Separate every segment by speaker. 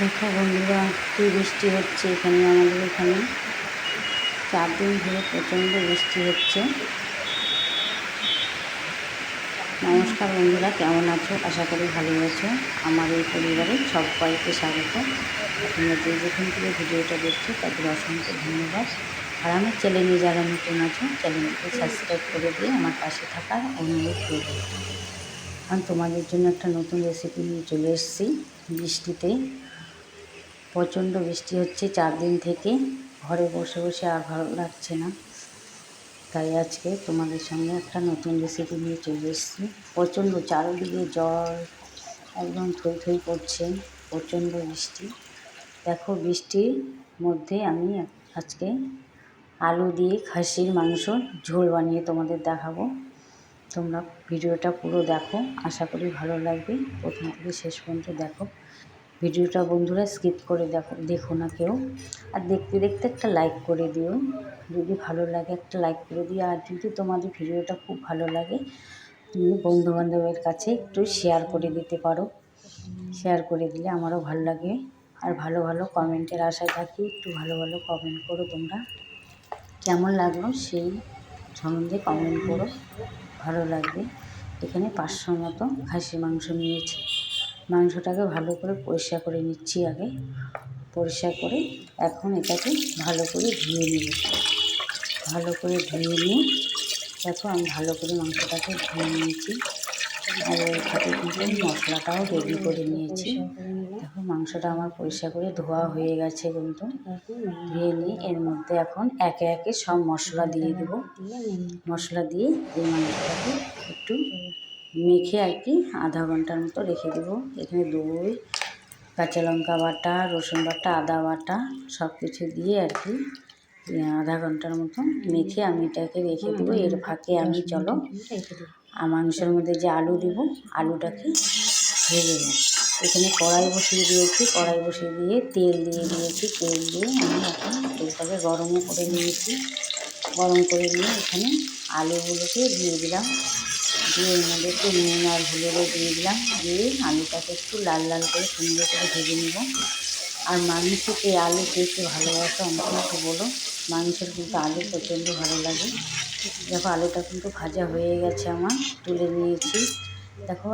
Speaker 1: দেখো বন্ধুরা কি বৃষ্টি হচ্ছে এখানে আমাদের এখানে? চার দিন ধরে প্রচণ্ড বৃষ্টি হচ্ছে। নমস্কার বন্ধুরা, কেমন আছো? আশা করি ভালো আছো। আমার এই পরিবারে সবাইকে স্বাগত। তোমরা যে যেখান থেকে ভিডিওটা দেখছ, তাদের অসংখ্য ধন্যবাদ। আর আমার চ্যানেলে যারা নতুন আছো চ্যানেলকে সাবস্ক্রাইব করে দিয়ে আমার পাশে থাকার অনুরোধ করব আমি তোমাদের জন্য একটা নতুন রেসিপি নিয়ে চলে এসেছি বৃষ্টিতে। প্রচণ্ড বৃষ্টি হচ্ছে, চার দিন থেকে। ঘরে বসে বসে আর ভালো লাগছে না। তাই আজকে তোমাদের সঙ্গে একটা নতুন রেসিপি নিয়ে চলে এসেছি। প্রচণ্ড চারিদিকে জল, একদম থই থই করছে, প্রচণ্ড বৃষ্টি। দেখো, বৃষ্টির মধ্যে আমি আজকে আলু দিয়ে খাসির মাংস ঝোল বানিয়ে তোমাদের দেখাবো। তোমরা ভিডিওটা পুরো দেখো। আশা করি ভালো লাগবে। প্রথম থেকে শেষ পর্যন্ত দেখো। ভিডিওটা বন্ধুরা স্কিপ করে দেখো দেখো না কেউ। আর দেখতে দেখতে একটা লাইক করে দিও। যদি ভালো লাগে একটা লাইক করে দিও। আর যদি তোমাদের ভিডিওটা খুব ভালো লাগে, তুমি বন্ধুবান্ধবের কাছে একটু শেয়ার করে দিতে পারো। শেয়ার করে দিলে আমারও ভালো লাগে। আর ভালো ভালো কমেন্টের আশায় থাকি, একটু ভালো ভালো কমেন্ট করো তোমরা। কেমন লাগল সেই সম্বন্ধে কমেন্ট করো। ভালো লাগবে। এখানে পাঁচশো মতো খাসি মাংস নিয়েছি। মাংসটাকে ভালো করে পরিষ্কার করে নিচ্ছি আগে। পরিষ্কার করে এখন এটাকে ভালো করে ধুয়ে নেব। ভালো করে ধুয়ে নিয়ে দেখো আমি ভালো করে মাংসটাকে ধুয়ে নিয়েছি। আর এটাকে কিন্তু মশলাটাও রেডি করে নিয়েছি। দেখো মাংসটা আমার পরিষ্কার করে ধোয়া হয়ে গেছে কিন্তু। ধুয়ে নিয়ে এর মধ্যে এখন একে একে সব মশলা দিয়ে দেবো। মশলা দিয়ে এই মাংসটাকে একটু মেখে আর কি আধা ঘণ্টার মতো রেখে দেবো। এখানে দই কাঁচা লঙ্কা বাটা রসুন বাটা আদা বাটা সব কিছু দিয়ে আর কি আধা ঘণ্টার মতো মেখে আমি এটাকে রেখে দেবো। এর ফাঁকে আমি চলো আর মাংসের মধ্যে যে আলু দেবো আলুটাকে ভেজে নেব। এখানে কড়াই বসিয়ে দিয়েছি কড়াই বসিয়ে দিয়ে তেল দিয়ে দিয়েছি তেল দিয়ে আমি এখন তেলটাকে গরমও করে নিয়েছি। গরম করে নিয়ে এখানে আলুগুলোকে দিয়ে দিলাম। দিয়ে একটু নুন আর হলুদও দিয়ে দিলাম। দিয়ে আলুটাকে একটু লাল লাল করে সুন্দর করে ভেজে নেব। আর মাংসকে আলু খেতে ভালোবাসো আমাকে বলো। মাংসের কিন্তু আলু প্রচণ্ড ভালো লাগে। দেখো আলুটা কিন্তু ভাজা হয়ে গেছে আমার, তুলে নিয়েছি। দেখো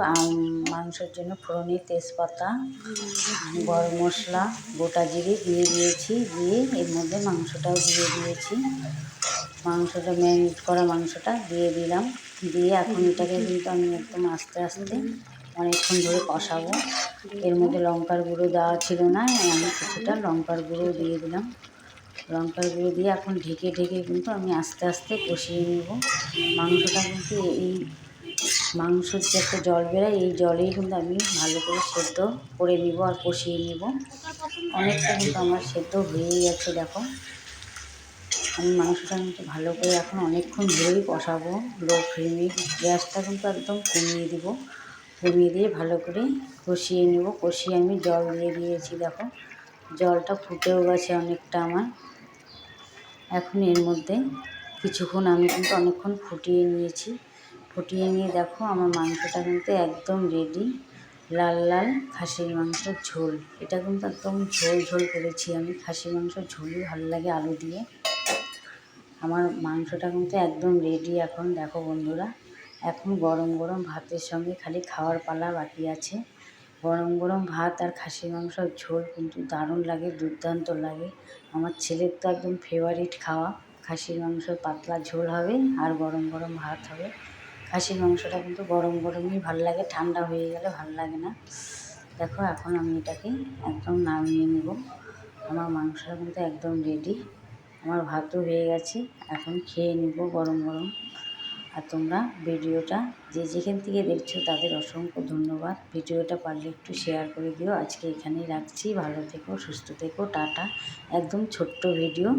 Speaker 1: মাংসের জন্য ফোড়নে তেজপাতা, গরম মশলা, গোটা জিরে দিয়ে দিয়েছি। দিয়ে এর মধ্যে মাংসটাও দিয়ে দিয়েছি। মাংসটা ম্যারিনেট করা মাংসটা দিয়ে দিলাম। দিয়ে এখন এটাকে কিন্তু আমি একদম আস্তে আস্তে অনেকক্ষণ ধরে কষাবো। এর মধ্যে লঙ্কার গুঁড়ো দেওয়া ছিল না, আমি কিছুটা লঙ্কার গুঁড়ো দিয়ে দিলাম। লঙ্কার গুঁড়ো দিয়ে এখন ঢেকে ঢেকে কিন্তু আমি আস্তে আস্তে কষিয়ে নেব। মাংসটা কিন্তু এই মাংসর যে একটা জল বেরোয়, এই জলেই কিন্তু আমি ভালো করে সেদ্ধ করে নিব আর কষিয়ে নিব। অনেকটা কিন্তু আমার সেদ্ধ হয়েই গেছে, দেখো। আমি মাংসটা কিন্তু ভালো করে এখন অনেকক্ষণ ধরেই কষাবো। লো ফ্লেমে গ্যাসটা কিন্তু একদম কমিয়ে দিব। কমিয়ে দিয়ে ভালো করে কষিয়ে নেব। কষিয়ে আমি জল দিয়ে দিয়েছি, দেখো। জলটা ফুটেও গেছে অনেকটা আমার। এখন এর মধ্যে কিছুক্ষণ আমি কিন্তু অনেকক্ষণ ফুটিয়ে নিয়েছি। ফুটিয়ে নিয়ে দেখো আমার মাংসটা কিন্তু একদম রেডি লাল লাল খাসির মাংসর ঝোল। এটা কিন্তু একদম ঝোল ঝোল করেছি আমি। খাসির মাংস ঝোলই ভালো লাগে আলু দিয়ে। আমার মাংসটা কিন্তু একদম রেডি এখন, দেখো বন্ধুরা। এখন গরম গরম ভাতের সঙ্গে খালি খাওয়ার পালা বাকি আছে। গরম গরম ভাত আর খাসির মাংসর ঝোল কিন্তু দারুণ লাগে, দুর্দান্ত লাগে। আমার ছেলের তো একদম ফেভারিট খাওয়া। খাসির মাংস পাতলা ঝোল হবে আর গরম গরম ভাত হবে। খাসির মাংসটা কিন্তু গরম গরমই ভালো লাগে, ঠান্ডা হয়ে গেলে ভালো লাগে না। দেখো এখন আমি এটাকে একদম নামিয়ে নেব। আমার মাংসটা কিন্তু একদম রেডি আমার ভাতও হয়ে গেছে, এখন খেয়ে নেব গরম গরম। আর তোমরা ভিডিওটা যে যেখান থেকে দেখছ তাদের অসংখ্য ধন্যবাদ। ভিডিওটা পারলে একটু শেয়ার করে দিও। আজকে এখানেই রাখছি। ভালো থেকো, সুস্থ থেকো। টাটা। একদম ছোট্ট ভিডিও